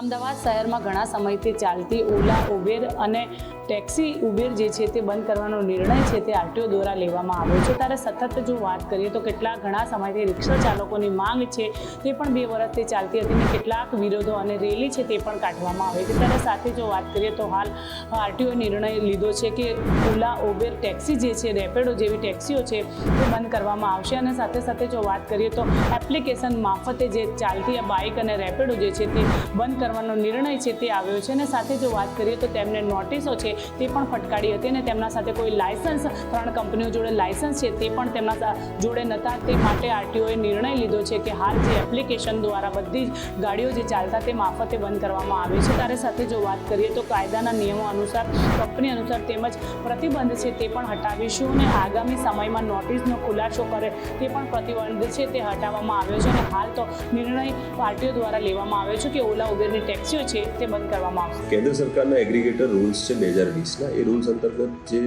અમદાવાદ શહેરમાં ઘણા સમયથી ચાલતી ઓલા, ઉબેર અને ટેક્સી, ઉબેર જે છે તે બંધ કરવાનો નિર્ણય છે તે આરટીઓ દ્વારા લેવામાં આવ્યો છે. ત્યારે સતત જો વાત કરીએ તો કેટલાક ઘણા સમયથી રિક્ષા ચાલકોની માંગ છે તે પણ બે વર્ષથી ચાલતી હતી અને કેટલાક વિરોધો અને રેલી છે તે પણ કાઢવામાં આવે છે ત્યારે સાથે જો વાત કરીએ તો હાલ આરટીઓએ નિર્ણય લીધો છે કે ઓલા, ઉબેર, ટેક્સી જે છે, રેપિડો જેવી ટેક્સીઓ છે તે બંધ કરવામાં આવશે અને સાથે સાથે જો વાત કરીએ તો એપ્લિકેશન મારફતે જે ચાલતી બાઇક અને રેપિડો જે છે તે બંધ કરવાનો નિર્ણય છે તે આવ્યો છે અને સાથે જો વાત કરીએ તો તેમને નોટિસો છે તે પણ ફટકારી હતી અને તેમના સાથે કોઈ લાયસન્સ, ત્રણ કંપનીઓ જોડે લાયસન્સ છે તે પણ તેમના જોડે નહોતા તે માટે આરટીઓએ નિર્ણય લીધો છે કે હાલ જે એપ્લિકેશન દ્વારા બધી જ ગાડીઓ જે ચાલતા તે મારફતે બંધ કરવામાં આવે છે. ત્યારે સાથે જો વાત કરીએ તો કાયદાના નિયમો અનુસાર, કંપની અનુસાર તેમજ પ્રતિબંધ છે તે પણ હટાવીશું અને આગામી સમયમાં નોટિસનો ખુલાસો કરે તે પણ પ્રતિબંધ છે તે હટાવવામાં આવ્યો છે અને હાલ તો નિર્ણય પાર્ટીઓ દ્વારા લેવામાં આવ્યો છે કે ઓલા ઉબેરની ટેક્સીઓ છે તે બંધ કરવામાં આવશે. કેન્દ્ર સરકારના એગ્રીગેટર રૂલ્સ છે બે હજાર વીસના. એ રૂલ્સ અંતર્ગત જે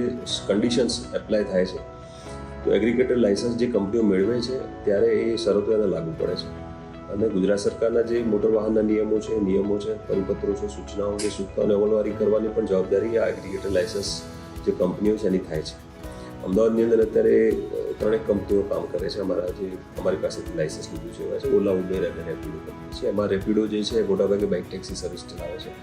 કન્ડિશન્સ એપ્લાય થાય છે, તો એગ્રીગેટર લાયસન્સ જે કંપનીઓ મેળવે છે, ત્યારે એ શરતો એને લાગુ પડે છે. અને ગુજરાત સરકારના જે મોટર વાહનના નિયમો છે નિયમો છે, પરિપત્રો છે, સૂચનાઓ છે સૂચનાઓને અમલવારી કરવાની પણ જવાબદારી આ એગ્રીગેટર લાયસન્સ જે કંપનીઓ છે એની થાય છે. અમદાવાદની અંદર અત્યારે ત્રણેક કંપનીઓ કામ કરે છે. અમારા જે અમારી પાસેથી લાઇસન્સ લીધું છે. એવા છે ઓલા ઉબેર અને રેપિડો કંપની છે. એમાં રેપિડો જે છે મોટાભાગે બાઇક ટેક્સી સર્વિસ ચલાવે છે.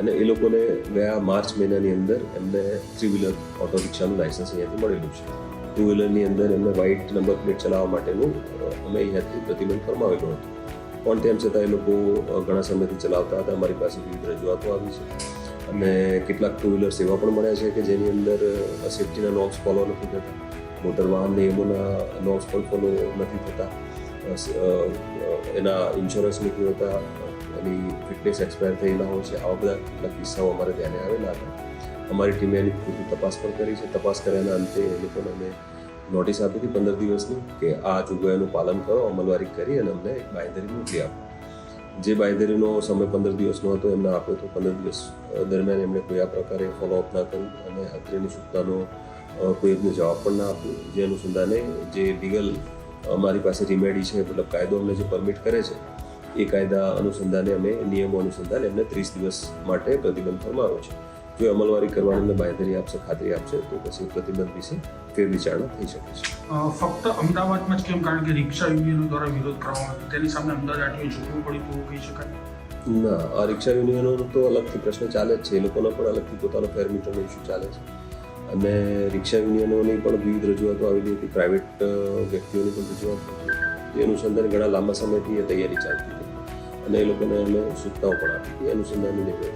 અને એ લોકોને ગયા માર્ચ મહિનાની અંદર એમને થ્રી વ્હીલર ઓટો રિક્ષાનું લાઇસન્સ અહીંયાથી મળેલું છે. ટુ વ્હીલરની અંદર એમને વ્હાઇટ નંબર પ્લેટ ચલાવવા માટેનું અમે અહીંયાથી પ્રતિબંધ ફરમાવેલો હતો. પણ તેમ છતાં એ લોકો ઘણા સમયથી ચલાવતા હતા. અમારી પાસે વિવિધ રજૂઆતો આવી છે. અને કેટલાક ટુ વ્હીલર સેવા પણ મળ્યા છે કે જેની અંદર સેફ્ટીના નોર્મ્સ ફોલો નથી થતા. મોટર વાહન નિયમોના નોર્મ્સ પણ ફોલો નથી થતા. એના ઇન્સ્યોરન્સ નથી હોતા, એની ફિટનેસ એક્સપાયર થયેલા હોય છે, આવા બધા કેટલાક કિસ્સાઓ અમારે ધ્યાને આવેલા હતા. અમારી ટીમે એની પૂરતી તપાસ પણ કરી છે. તપાસ કર્યાના અંતે એ લોકોને અમે નોટિસ આપી હતી પંદર દિવસની કે આ જોગવાઈનું પાલન કરો, અમલવારી કરી અને અમને એક બાંયધરી મોકલી આપો. જે બાંયધરીનો સમય પંદર દિવસનો હતો, એમને આપ્યો તો પંદર દિવસ દરમિયાન એમણે કોઈ આ પ્રકારે ફોલોઅપ ના કર્યું અને અત્રેની સૂચનાનો કોઈ એમને જવાબ પણ ના આપ્યો જે અનુસંધાને જે લીગલ અમારી પાસે રિમેડી છે મતલબ કાયદો અમને જે પરમિટ કરે છે એ કાયદા અનુસંધાને અમે નિયમો અનુસંધાને એમને ત્રીસ દિવસ માટે પ્રતિબંધ ફરમાવ્યો છે. જો અમલવારી કરવાની અમને બાંયધરી આપશે ખાતરી આપશે તો પછી પ્રતિબંધ વિશે ફેરવિચારણા થઈ શકે છે. ફક્ત અમદાવાદમાં જ કેમ? કારણ કે રિક્ષા યુનિયનો દ્વારા વિરોધ કરવામાં આવ્યો. તેની સામે અમદાવાદ આરટીઓ ઝૂકવું પડ્યું તેવું કહી શકાય. ના આ રિક્ષા યુનિયનોનો તો અલગથી પ્રશ્ન ચાલે જ છે. એ લોકોનો પણ અલગથી પોતાનો ફેરમીટરનો ઇસ્યુ ચાલે છે. અને રિક્ષા યુનિયનોની પણ વિવિધ રજૂઆતો આવેલી હતી પ્રાઇવેટ વ્યક્તિઓની પણ રજૂઆત હતી. એ અનુસંધાને ઘણા લાંબા સમયથી એ તૈયારી ચાલતી હતી અને એ લોકોને અમે સૂચનાઓ પણ આપી હતી. અનુસંધાનની નિર્ણય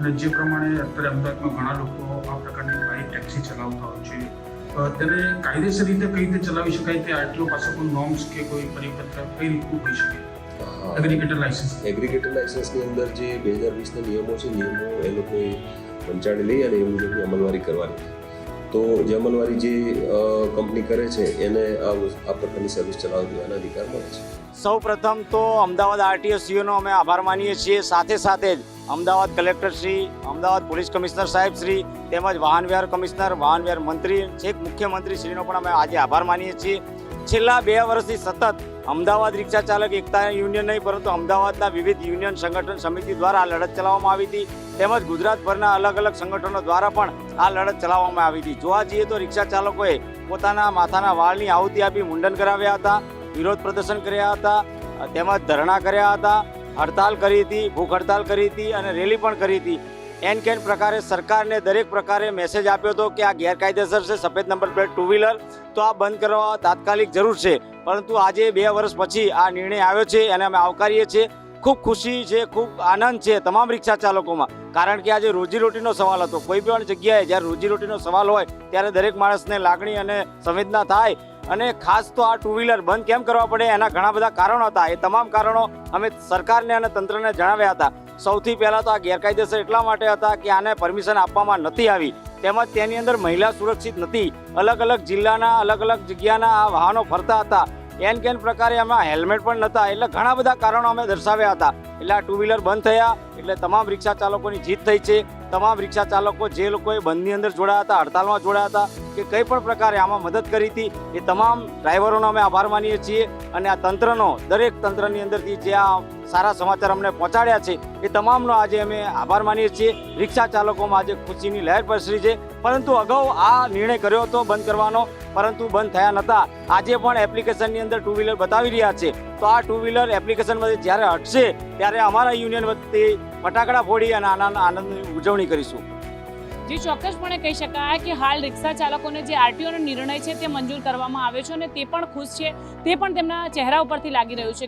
અને જે પ્રમાણે અત્યારે અમદાવાદમાં ઘણા લોકો આ પ્રકારની બાઇક ટેક્સી ચલાવતા હોય છે તેને કાયદેસર રીતે કઈ રીતે ચલાવી શકાય તે આટલો પાસે કોઈ નોર્મ્સ કે કોઈ પરિપત્ર કઈ રીતનું હોઈ શકે. એગ્રીગેટર લાયસન્સ એગ્રીગેટર લાયસન્સની અંદર જે બે હજાર વીસના નિયમો છે નિયમો એ લોકોએ વંચાડી લઈ અને એ મુજબની અમલવારી કરવાની. તો જે જે કંપની કરે છે, એને આ પ્રકારની સર્વિસ ચલાવવા એના અધિકાર મળે છે. સૌ પ્રથમ તો અમદાવાદ આરટીઓ સીઓનો અમે આભાર માનીએ છીએ. સાથે સાથે જ Ahmedabad collector Shri, Ahmedabad police commissioner સાહેબ શ્રી, તેમજ વાહન વ્યવહાર કમિશનર વાહન વ્યવહાર મંત્રી, છેક મુખ્યમંત્રી શ્રીનો પણ અમે આજે આભાર માનીએ છીએ. છેલ્લા બે વર્ષથી સતત અમદાવાદ રિક્ષા ચાલક એકતા યુનિયન નહીં, પરંતુ અમદાવાદના વિવિધ યુનિયન સંગઠન સમિતિ દ્વારા લડત ચલાવવામાં આવી હતી. તેમજ ગુજરાતભરના અલગ અલગ સંગઠનો દ્વારા પણ આ લડત ચલાવવામાં આવી હતી. જોવા જઈએ તો રિક્ષા ચાલકોએ પોતાના માથાના વાળની આહુતિ આપી મુંડન કરાવ્યા હતા, વિરોધ પ્રદર્શન કર્યા હતા, તેમજ ધરણા કર્યા હતા, હડતાલ કરી હતી, ભૂખ હડતાલ કરી હતી અને રેલી પણ કરી હતી. એન કેન પ્રકારે સરકારને દરેક પ્રકારે મેસેજ આપ્યો હતો કે આ ગેરકાયદેસર છે, સફેદ નંબર પ્લેટ ટુ વ્હીલર તો આ બંધ કરવા તાત્કાલિક જરૂર છે. પરંતુ આજે બે વર્ષ પછી આ નિર્ણય આવ્યો છે અને અમે આવકારીએ છીએ. ખૂબ ખુશી છે, ખૂબ આનંદ છે તમામ રિક્ષા ચાલકોમાં કારણ કે આજે રોજીરોટીનો સવાલ હતો. કોઈ પણ જગ્યાએ જ્યારે રોજીરોટીનો સવાલ હોય, ત્યારે દરેક માણસને લાગણી અને સંવેદના થાય. અને ખાસ તો આ ટુ વ્હીલર બંધ કેમ કરવા પડે? એના ઘણા બધા કારણો હતા. એ તમામ કારણો અમે સરકારને અને તંત્રને જણાવ્યા હતા. સૌથી પહેલાં તો આ ગેરકાયદેસર એટલા માટે હતા કે આને પરમિશન આપવામાં નથી આવી. તેમજ તેની અંદર મહિલા સુરક્ષિત નથી. અલગ અલગ જિલ્લાના અલગ અલગ જગ્યાના આ વાહનો ફરતા હતા. એન કેન પ્રકારે એમાં હેલ્મેટ પણ નહોતા. એટલે ઘણા બધા કારણો અમે દર્શાવ્યા હતા. એટલે આ ટુ વ્હીલર બંધ થયા. એટલે તમામ રિક્ષા ચાલકોની જીત થઈ છે. તમામ રિક્ષા ચાલકો જે લોકોએ બંધની અંદર જોડાયા હતા, હડતાલમાં જોડાયા હતા કે કંઈ પણ પ્રકારે આમાં મદદ કરી હતી, એ તમામ ડ્રાઈવરોનો અમે આભાર માનીએ છીએ અને આ તંત્રનો, દરેક તંત્રની અંદરથી જે આ સારા સમાચાર અમને પહોંચાડ્યા છે, એ તમામનો આજે અમે આભાર માનીએ છીએ. રિક્ષા ચાલકોમાં આજે ખુશીની લહેર પ્રસરી છે, પરંતુ અગાઉ આ નિર્ણય કર્યો હતો બંધ કરવાનો, પરંતુ બંધ થયા નહોતા. આજે પણ એપ્લિકેશનની અંદર ટુ વ્હીલર બતાવી રહ્યા છે. તો આ ટુ વ્હીલર એપ્લિકેશનમાંથી જ્યારે હટશે, ત્યારે અમારા યુનિયન વતી ફટાકડા ફોડી અને આનંદ આનંદની ઉજવણી કરીશું. જે, ચોક્કસપણે કહી શકાય કે હાલ રિક્ષા ચાલકોને જે આરટીઓનો નિર્ણય છે તે મંજૂર કરવામાં આવ્યો છે અને તે પણ ખુશ છે. તે પણ તેમના ચહેરા ઉપરથી લાગી રહ્યું છે.